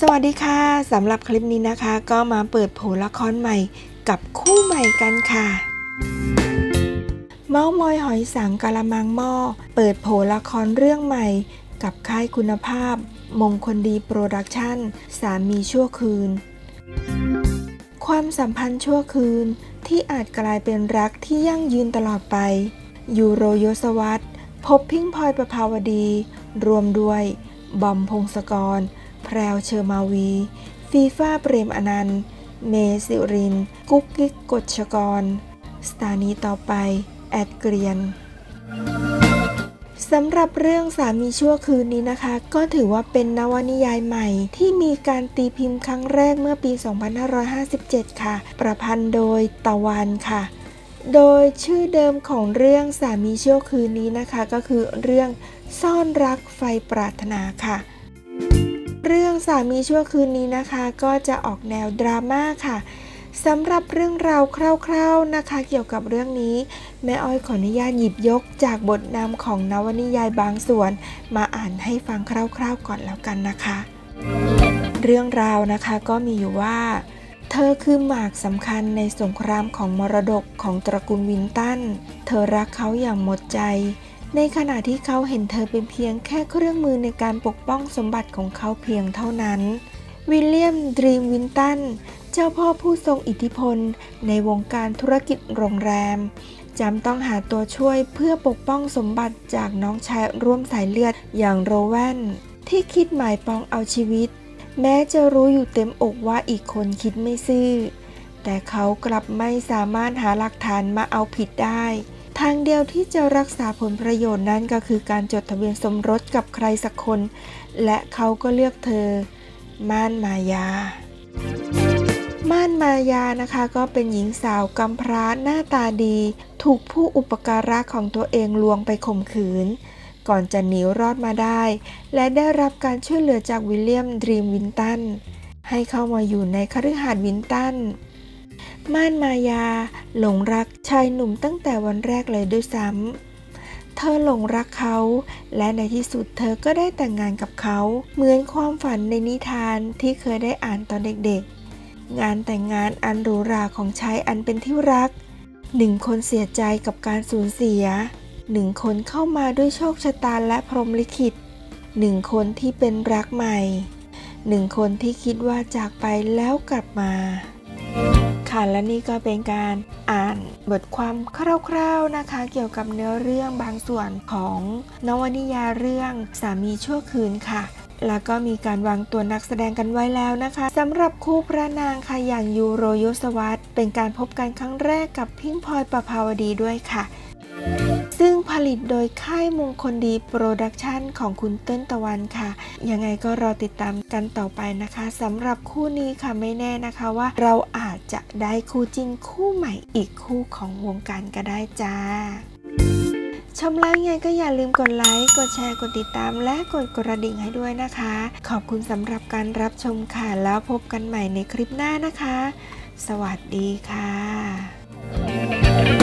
สวัสดีค่ะสำหรับคลิปนี้นะคะ ก็มาเปิดโผละครใหม่กับคู่ใหม่กันค่ะ เมามอยหอยสังกะละมังหม้อเปิดโผละครเรื่องใหม่ กับค่ายคุณภาพ มงคลดีโปรดักชั่น สามีชั่วคืน ความสัมพันธ์ชั่วคืนที่อาจกลายเป็นรักที่ยั่งยืนตลอดไป ยูโรยศวัตพบพิงพลอยประภาวดี รวมด้วยบอมพงศกร รวเชอร์มาวี ฟีฟ้าเปรมอนันต์ เมสิริน กุ๊กกิ๊กกฎชกร สถานีต่อไป แอดเกรียนสำหรับเรื่องสามีชั่วคืนนี้นะคะ ก็ถือว่าเป็นนวนิยายใหม่ ที่มีการตีพิมพ์ครั้งแรกเมื่อปี 2557 ค่ะ ประพันธ์โดยตะวันค่ะ โดยชื่อเดิมของเรื่องสามีชั่วคืนนี้นะคะ ก็คือเรื่องซ่อนรักไฟปรารถนาค่ะ เรื่องสามีชั่วคืนนี้นะคะ ก็จะออกแนวดราม่าค่ะสำหรับเรื่องราวคร่าวๆนะคะ เกี่ยวกับเรื่องนี้ แม่อ้อยขออนุญาตหยิบยกจากบทนำของนวนิยายบางส่วน มาอ่านให้ฟังคร่าวๆก่อนแล้วกันนะคะ เรื่องราวนะคะก็มีอยู่ว่า เธอคือหมากสำคัญในสงครามของมรดกของตระกูลวินตัน เธอรักเขาอย่างหมดใจ ในขณะที่เขาเห็นเธอเป็นเพียงแค่เครื่องมือในการปกป้องสมบัติของเขาเพียงเท่านั้น วิลเลียมดรีมวินตัน เจ้าพ่อผู้ทรงอิทธิพล ในวงการธุรกิจโรงแรมจำต้องหาตัวช่วยเพื่อปกป้องสมบัติจากน้องชายร่วมสายเลือดอย่างโรแวนที่คิดหมายปองเอาชีวิต แม้จะรู้อยู่เต็มอกว่าอีกคนคิดไม่ซื่อ แต่เขากลับไม่สามารถหาหลักฐานมาเอาผิดได้ ทางเดียวที่จะรักษาผลประโยชน์นั้นก็คือการจดทะเบียนสมรสกับใครสักคน และเขาก็เลือกเธอ ม่านมายา ม่านมายานะคะก็เป็นหญิงสาวกำพร้าหน้าตาดี ถูกผู้อุปการะของตัวเองลวงไปข่มขืน ก่อนจะหนีรอดมาได้ และได้รับการช่วยเหลือจากวิลเลียมดรีมวินตันให้เข้ามาอยู่ในคฤหาสน์วินตัน ม่านมายา หลงรักชายหนุ่มตั้งแต่วันแรกเลยด้วยซ้ำ เธอหลงรักเขา และในที่สุดเธอก็ได้แต่งงานกับเขา เหมือนความฝันในนิทานที่เคยได้อ่านตอนเด็กๆ งานแต่งงานอันหรูหราของชายอันเป็นที่รัก หนึ่งคนเสียใจกับการสูญเสีย หนึ่งคนเข้ามาด้วยโชคชะตาและพรหมลิขิต หนึ่งคนที่เป็นรักใหม่ หนึ่งคนที่คิดว่าจากไปแล้วกลับมา ค่ะและนี่ก็เป็นการอ่านบทความคร่าวๆนะคะ เกี่ยวกับเนื้อเรื่องบางส่วนของนวนิยายเรื่องสามีชั่วคืนค่ะแล้วก็มีการวางตัวนักแสดงกันไว้แล้วนะคะสำหรับคู่พระนางค่ะอย่างยูโรยศวัตเป็นการพบกันครั้งแรกกับพิงพลอยประภาวดีด้วยค่ะ ลิตโดยค่ายมงคลดีโปรดักชันของคุณเต้นตะวันค่ะ ยังไงก็รอติดตามกันต่อไปนะคะสำหรับคู่นี้ค่ะไม่แน่นะคะว่า เราอาจจะได้คู่จริงคู่ใหม่อีกคู่ของวงการก็ได้จ้าชมแล้วยังไงก็อย่าลืมกดไลค์ กดแชร์ กดติดตาม และกดกระดิ่งให้ด้วยนะคะ ขอบคุณสำหรับการรับชมค่ะ แล้วพบกันใหม่ในคลิปหน้านะคะ สวัสดีค่ะ